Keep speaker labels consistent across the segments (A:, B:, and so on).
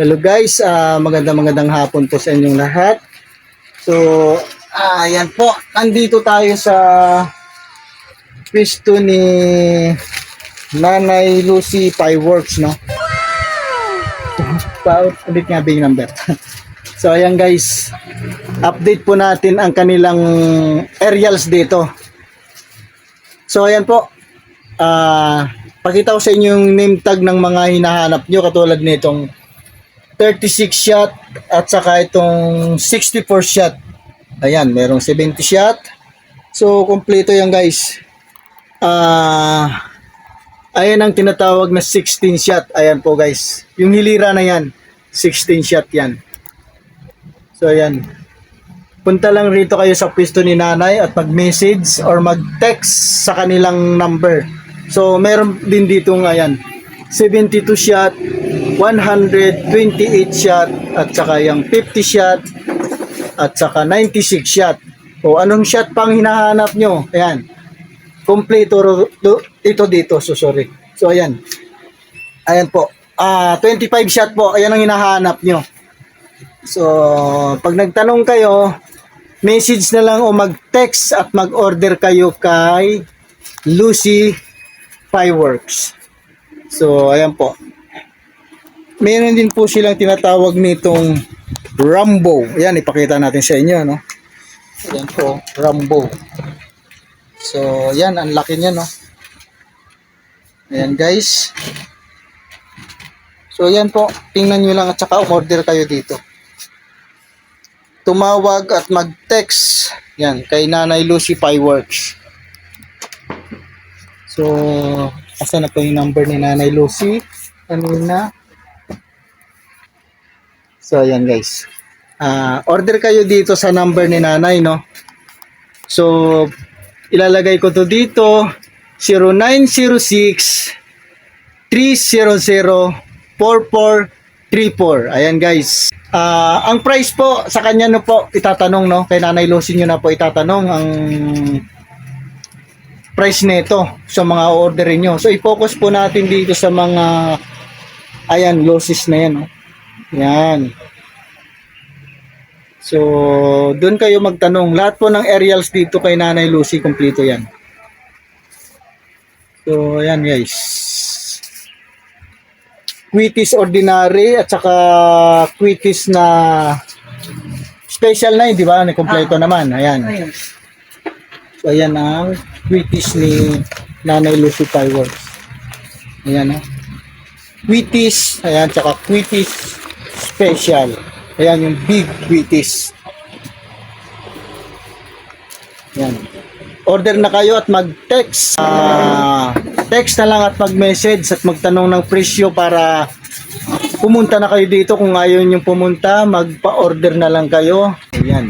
A: Hello guys, ah magandang magandang hapon po sa inyong lahat. So, ah yan po, nandito tayo sa pwesto ni Nanay Lucy Fireworks, no? Pa ulit nga yung number? so, ayan guys, update po natin ang kanilang aerials dito. So, ayan po, ah pakita ko sa inyo yung name tag ng mga hinahanap nyo katulad nitong 36 shot at saka itong 64 shot. Ayan, merong 70 shot. So, kompleto yan guys. Ah, ayan ang tinatawag na 16 shot. Ayan po guys. Yung hilira na yan, 16 shot yan. So, ayan. Punta lang rito kayo sa pwesto ni nanay at mag-message or mag-text sa kanilang number. So, meron din dito ayan, 72 shot, 128 shot, at saka yung 50 shot, at saka 96 shot. O anong shot pang hinahanap nyo? Ayan. Kompleto ito dito. So, sorry. So, ayan. Ayan po. Ah, 25 shot po. Ayan ang hinahanap nyo. So, pag nagtanong kayo, message na lang o mag-text at mag-order kayo kay Lucy Fireworks. So, ayan po. Meron din po silang tinatawag nitong Rambo. Ayan, ipakita natin sa inyo, no? Ayan po, Rambo. So, ayan, ang laki niya, no? Ayan, guys. So, ayan po. Tingnan nyo lang at saka umorder kayo dito. Tumawag at mag-text. Yan, kay Nanay Lucy Fireworks. So, asa na po yung number ni Nanay Lucy? Kanina. So, ayan guys. Ah, order kayo dito sa number ni Nanay, no? So, ilalagay ko to dito 0906 300 4434. Ayan guys. Ah, ang price po sa kanya no po itatanong no kay Nanay Lucy niyo na po itatanong ang price nito sa mga orderin nyo. So i-focus po natin dito sa mga ayan losses na yan. No? Yan. So doon kayo magtanong. Lahat po ng aerials dito kay Nanay Lucy kompleto yan. So ayan guys. Quitis ordinary at saka quitis na special na yun, di ba? Kompleto naman. Ayan.
B: Ayun.
A: So, ayan ang Wheaties ni Nanay Lucy Fireworks. Ayan, oh. Wheaties, ayan, tsaka Wheaties Special. Ayan, yung big Wheaties. Ayan. Order na kayo at mag-text. Ah, text na lang at mag-message at magtanong ng presyo para pumunta na kayo dito. Kung ayaw nyo pumunta, magpa-order na lang kayo. Ayan.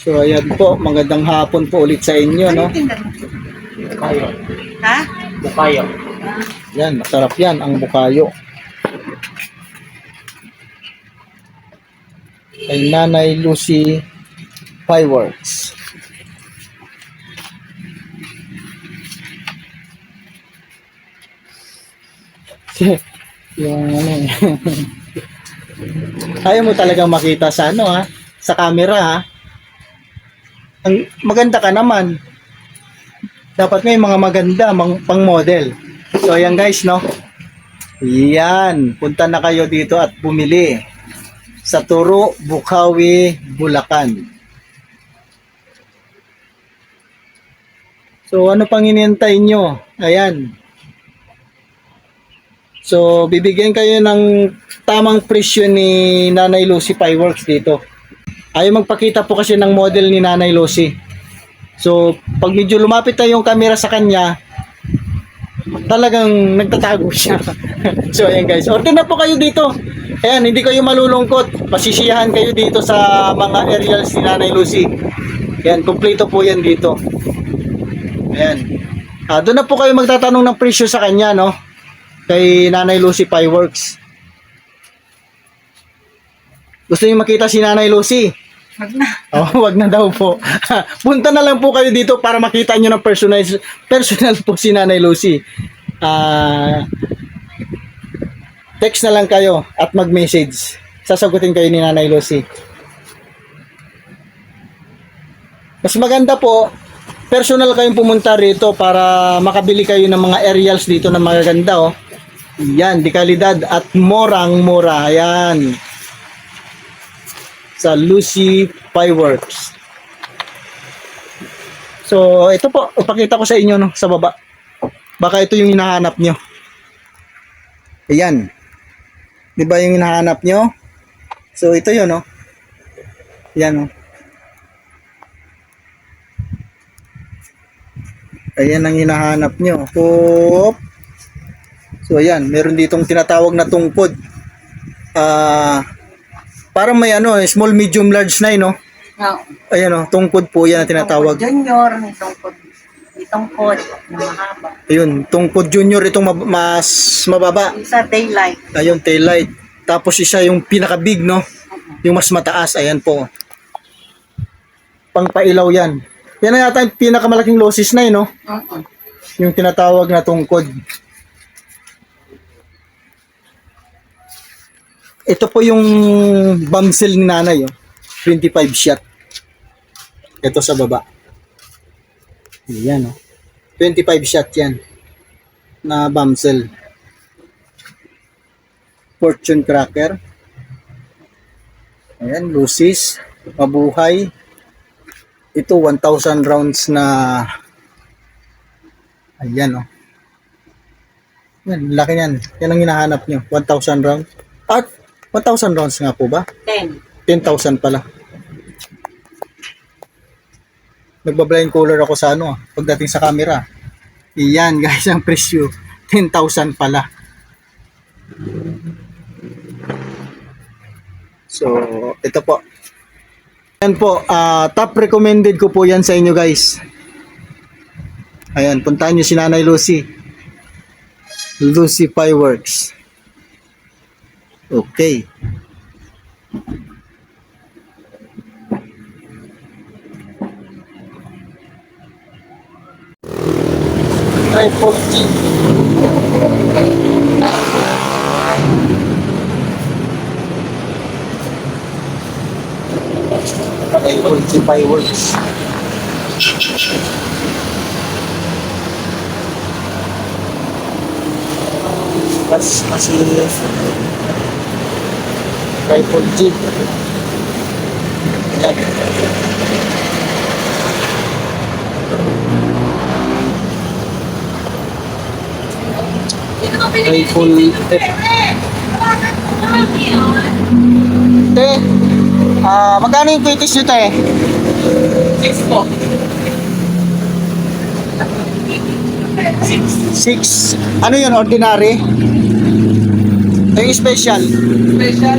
A: So ayan po, magandang hapon po ulit sa inyo, no?
C: Bukayo.
B: Ha?
C: Bukayo.
A: Yan, masarap yan, ang bukayo. Kay Nanay Lucy Fireworks. yung ano eh. Ayaw mo talagang makita sa ano ha, sa camera ha. Ang maganda ka naman. Dapat may mga maganda mang, pang model. So ayan guys no. Yan, punta na kayo dito at bumili sa Turo, Bukawi, Bulacan. So ano pang inintay nyo? Ayan. So bibigyan kayo ng tamang presyo ni Nanay Lucy Fireworks dito. Ayaw magpakita po kasi ng model ni Nanay Lucy. So pag medyo lumapit na yung camera sa kanya, talagang nagtatago siya. so ayan guys, order na po kayo dito. Ayan, hindi kayo malulungkot. Pasisiyahan kayo dito sa mga aerials ni Nanay Lucy. Ayan, kompleto po yan dito. Ayan. Ah, doon na po kayo magtatanong ng presyo sa kanya, no? Kay Nanay Lucy Fireworks. Gusto niyo makita si Nanay Lucy?
B: Wag na.
A: Oh, wag na daw po. Punta na lang po kayo dito para makita nyo ng personal, personal po si Nanay Lucy. Ah, text na lang kayo at mag-message. Sasagutin kayo ni Nanay Lucy. Mas maganda po, personal kayong pumunta rito para makabili kayo ng mga aerials dito na magaganda oh. Yan, di kalidad at morang-mura. Ayan. Sa Lucy Fireworks. So, ito po, ipakita ko sa inyo no, sa baba. Baka ito yung hinahanap nyo. Ayan. Di ba yung hinahanap nyo? So, ito yun, no? Ayan, no? Ayan ang hinahanap nyo. Hop. So, ayan. Meron ditong tinatawag na tungkod. Ah, parang may ano, eh, small, medium, large na, eh, no?
B: No.
A: Ayan, no? Tungkod po yan ang tinatawag.
B: Junior, may tungkod. May tungkod na mahaba.
A: Ayun, tungkod junior itong mab- mas mababa.
B: Isa daylight.
A: Ayun, taillight. Tapos isa yung pinaka-big, no? Yung mas mataas. Ayan po. Pangpailaw yan. Yan na yata yung pinakamalaking losses na yun, no?
B: Oo.
A: Yung tinatawag na tungkod. Ito po yung bamsel ni nanay, oh. 25 shot. Ito sa baba. Yan, oh. 25 shot yan. Na bamsel. Fortune cracker. Ayan, lucis. Mabuhay. Ito, 1,000 rounds na Ayan, oh. Yan, laki yan. Yan ang hinahanap nyo. 1,000 rounds. At 1,000 rounds nga po ba?
B: Ten.
A: 10,000 pala. Nagbablind color ako sa ano, pagdating sa camera. Iyan, guys, ang presyo. 10,000 pala. So, ito po. Yan po, ah, top recommended ko po yan sa inyo guys. Ayan, puntahan nyo si Nanay Lucy. Lucy Fireworks. Okay. G. Triple G Fireworks. Mas kasi Triple G. Yan. Triple F. Te, ah, magkano yung kwitis nyo, te?
C: Six po.
A: Six. Ano yun, ordinary? Yung special.
C: Special.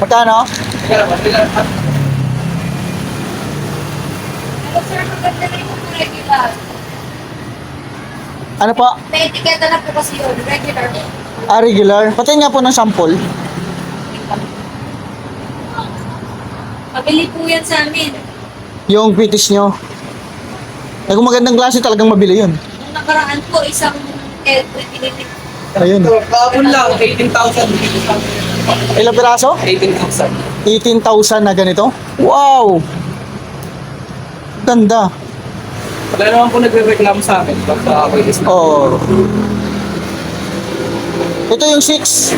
A: Magkano?
D: Pero sir, maganda na yung regular.
A: Ano po?
D: May etiketa na po kasi yun, regular.
A: Ah, regular. Pati nga po ng sample.
D: Pabili po yan sa amin.
A: Yung kwitis nyo. Eh, kung magandang klase talagang mabili yun.
D: Nung nakaraan po, isang L3 pinili.
A: Ayun.
C: Kahapon lang, 18,000.
A: Ilang piraso?
C: 18,000.
A: 18,000 na ganito? Wow! Ganda.
C: Wala naman po nagre-reklamo sa akin. Basta ako is
A: Oh. Ito yung 6.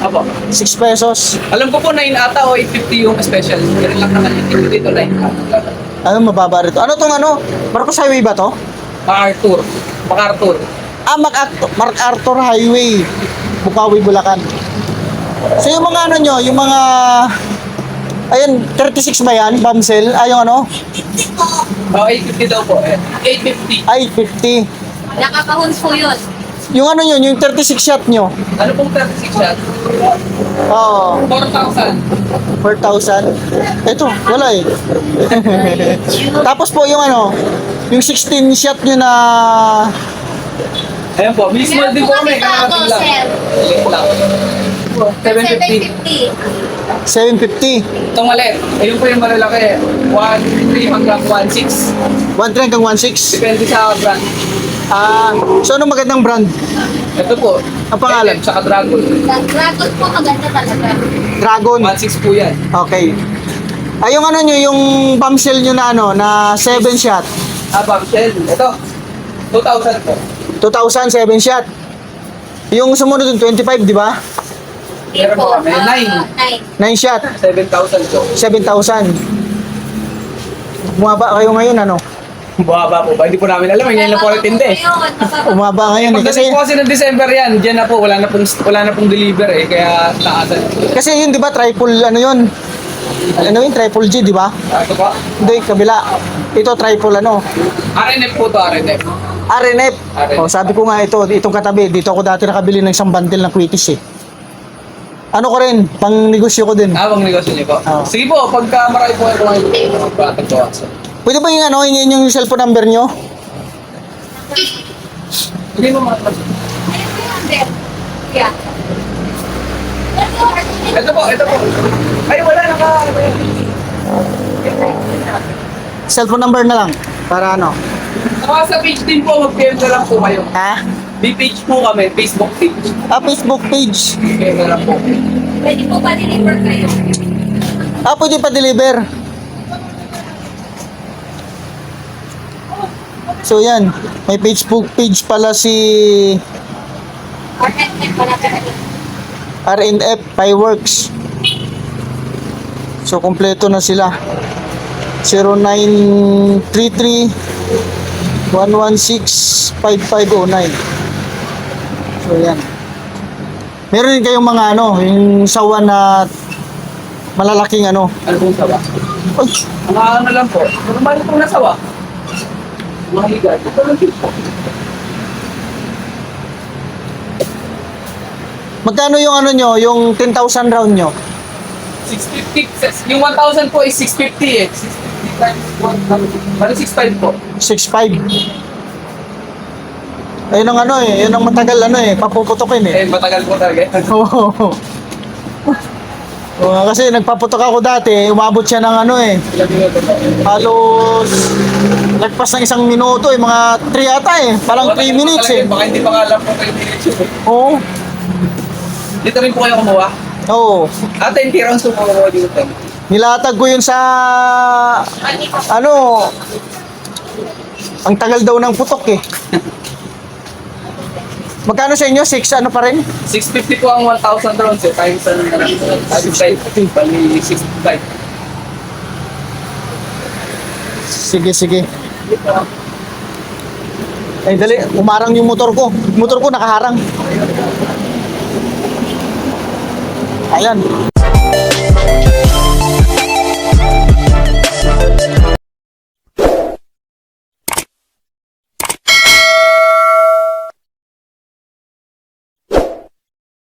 C: Apo.
A: 6 pesos.
C: Alam ko po 9 ata o 850 yung special. Pero lang naman yung dito 9 ata.
A: Ano mababa rito? Ano tong ano? Marcos Highway ba to?
C: MacArthur. MacArthur.
A: Ah, MacArthur, MacArthur Highway. Bukawi, Bulacan. So yung mga ano nyo, yung mga... Ayun, 36 ba yan? Bamsel? Ah, yung ano?
C: Oh, 850 daw po. Eh, 850.
A: Ay, 50.
D: Nakakahons po yun.
A: Yung ano yun, yung 36 shot nyo.
C: Ano pong 36 shot?
A: Oo,
C: 4,000.
A: 4,000. Ito, wala eh. Tapos po yung ano, yung 16 shot nyo na
C: Ayan po, mismo din
D: po
C: kami. Kanatin lang. lang. 750.
D: 750.
A: 750.
C: Itong maliit. Ayun po yung malalaki. 1.3 hanggang 1.6.
A: 1.3 hanggang 1.6.
C: Depende sa brand.
A: Ah, so ano magandang brand?
C: Ito po.
A: Ang pangalan?
C: SM, Tsaka Dragon.
D: Dragon po maganda talaga.
A: Dragon.
C: 1.6 po yan.
A: Okay. Ay, yung ano nyo, yung bombshell nyo na ano, na 7 shot.
C: Ah, bombshell. Ito. 2,000 po.
A: 2,000, 7 shot. Yung sumunod yung 25, di ba?
C: Meron po kami.
D: Ah,
C: 9.
A: 9 shot,
C: 7,000 po.
A: 7,000. Bumaba kayo ngayon, ano?
C: Bumaba po ba? Hindi po namin alam. Ngayon lang po ulit hindi.
A: Umaba ngayon eh. Kasi,
C: Pagdating po kasi ng December yan, dyan na po, wala na pong, wala na pong deliver eh, kaya taasan.
A: kasi yun, di ba, triple, ano yun? Ano yun, triple G, di ba?
C: Ah, Ito po,
A: Hindi, kabila. Ito, triple ano.
C: RNF po to, RNF.
A: RNF.
C: RNF.
A: Oh, sabi ko nga ito, itong katabi, dito ako dati nakabili ng isang bundle ng Quitis eh. Ano ko rin, pang negosyo ko din.
C: Ah, bang negosyo niyo po?
A: Oo.
C: Sige po, pagka marami po ito ngayon, batag po.
A: Pwede ba yung ano, hingin yung cellphone number nyo?
C: Hindi mo mga
D: Yeah.
C: Ito po, ito po. Ay, wala naka... ano.
A: Cellphone number na lang. Para ano?
C: Saka sa page din po, mag-PM na lang po kayo.
A: Ha?
C: May page po kami, Facebook page.
A: Ah, Facebook page.
C: PM na lang po.
D: Pwede po ba deliver kayo?
A: Ah, pwede pa deliver. So yan, may Facebook page pala si
D: RNF na
A: Fireworks. So kompleto na sila. 0933 116 5509. So yan. Meron din kayong mga ano, yung sawa na malalaking ano.
C: Ano pong sawa?
A: Ay,
C: Mga ano lang po. Normal pong nasawa. Mga Ito lang din po.
A: magkano yung ano nyo, yung 10,000 round nyo?
C: 650. Yung 1,000 po is 650 eh. 650 times 1,000. Bali 6,500 po.
A: 6.5. Ayun ang ano eh, yun ang matagal ano eh, papuputokin eh.
C: Eh, matagal po talaga.
A: Oo. Oo, kasi nagpaputok ako dati, umabot siya ng ano eh, halos lagpas ng isang minuto eh, mga 3 ata eh, parang 3
C: Matagal po
A: minutes eh.
C: Baka hindi pa alam po 3 minutes eh.
A: Oo.
C: Dito rin po kayo kumuha.
A: Oo.
C: Ah, 10 rounds po kumuha dito.
A: Nilatag ko yun sa ano ang tagal daw ng putok eh. Magkano sa inyo? 6 ano pa rin?
C: 650 po ang 1,000 rounds eh. Times ano na lang. Times 5. Bali 65.
A: Sige, sige. Ay, dali. Umarang yung motor ko. Motor ko nakaharang. Ayan.